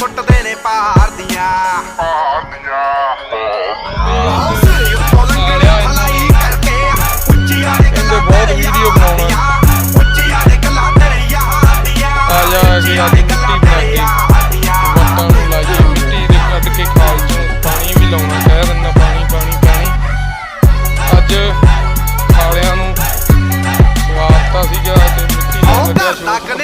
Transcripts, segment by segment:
ਸੁੱਟਦੇ ਨੇ ਪਹਾੜ ਦੀਆਂ।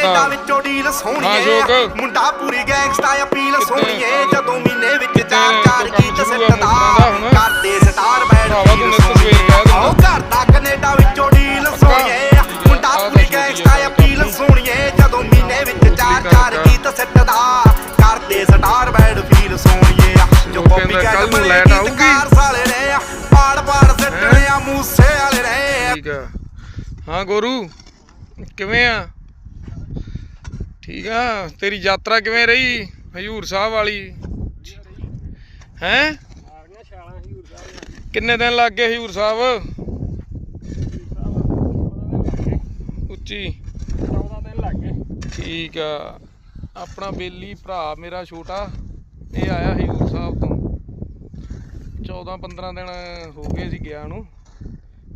ਸੋਹਣੀਏ ਅਸ਼ੋਕ। ਮੁੰਡਾ ਪੂਰੀ ਗੈਂਗਸਟਾ ਅਪੀਲ? ਸੋਹਣੀਏ ਜਦੋਂ ਮਹੀਨੇ ਵਿੱਚ ਚਾਰ? ਚਾਰ ਗੀਤ ਸਿੱਟਦਾ। ਕਰਦੇ ਸਟਾਰ ਬੈਂਡ ਸੋਹਣੀਏ। ਆਓ ਘਰ ਦਾ ਕੈਨੇਡਾ ਵਿੱਚੋਂ ਡੀਲ ਸੋਹਣੀਏ ਮੁੰਡਾ ਪੂਰੀ ਗੈਂਗਸਟਾ ਅਪੀਲ ਸੋਹਣੀਏ ਜਦੋਂ ਮਹੀਨੇ ਵਿੱਚ ਚਾਰ ਚਾਰ ਕਰ। ਗੀਤ ਸਿੱਟਦਾ ਕਰਦੇ ਸਟਾਰ ਬੈਂਡ ਫੀਲ ਸੋਹਣੀਏ ਜੋ ਕਾਪੀ ਨੂੰ ਬਣੇ। ਗੀਤਕਾਰ ਸਾਲੇ ਨੇ ਪਾੜ ਪਾੜ ਸਿੱਟਣੇ ਆ ਮੂਸੇ ਵਾਲੇ ਨੇ ਠੀਕ ਆ। ਹਾਂ ਗੋਰੂ ਕਿਵੇਂ ਆ? ਠੀਕ ਆ, ਤੇਰੀ ਯਾਤਰਾ ਕਿਵੇਂ ਰਹੀ, ਹਜੂਰ ਸਾਹਿਬ ਵਾਲੀ? ਹੈ? ਕਿੰਨੇ ਦਿਨ ਲੱਗ ਗਏ ਹਜੂਰ ਸਾਹਿਬ? ਉੱਚੀ। 14 ਦਿਨ ਲੱਗ ਗਏ ਠੀਕ ਆ। ਆਪਣਾ ਬੇਲੀ ਭਰਾ ਮੇਰਾ ਛੋਟਾ, ਇਹ ਆਇਆ ਹਜੂਰ ਸਾਹਿਬ ਤੋਂ। 14 15 ਦਿਨ ਹੋ ਗਏ ਸੀ ਗਿਆ ਨੂੰ।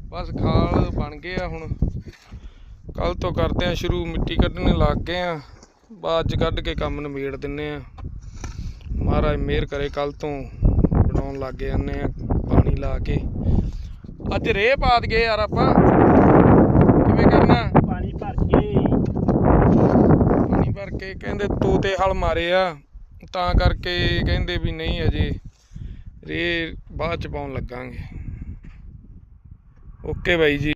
ਬਸ ਖਾਲ ਬਣ ਗਏ ਆ ਹੁਣ। ਕੱਲ ਤੋਂ ਕਰਦੇ ਆ ਸ਼ੁਰੂ, ਮਿੱਟੀ ਕੱਢਣ ਲੱਗ ਗਏ ਆ। ਬਾਅਦ ਚ ਕੱਢ ਕੇ ਕੰਮ ਨਿਬੇੜ ਦਿੰਨੇ ਆ। ਮਹਾਰਾਜ ਮਿਹਰ ਕਰੇ ਕੱਲ ਤੋਂ ਬਣਾਉਣ ਲੱਗ ਜਾਂਦੇ ਆ ਪਾਣੀ ਲਾ ਕੇ। ਅੱਜ ਰੇਹ ਪਾ ਦਈਏ ਯਾਰ ਆਪਾਂ। ਕਿਵੇਂ ਕਰਨਾ? ਪਾਣੀ ਭਰ ਕੇ। ਪਾਣੀ ਭਰ ਕੇ ਕਹਿੰਦੇ ਤੋਤੇ ਹਲ ਮਾਰੇ ਆ। ਤਾਂ ਕਰਕੇ ਕਹਿੰਦੇ ਵੀ ਨਹੀਂ ਅਜੇ। ਰੇ ਬਾਅਦ ਚ ਪਾਉਣ ਲੱਗਾਂਗੇ। ਓਕੇ ਬਾਈ ਜੀ।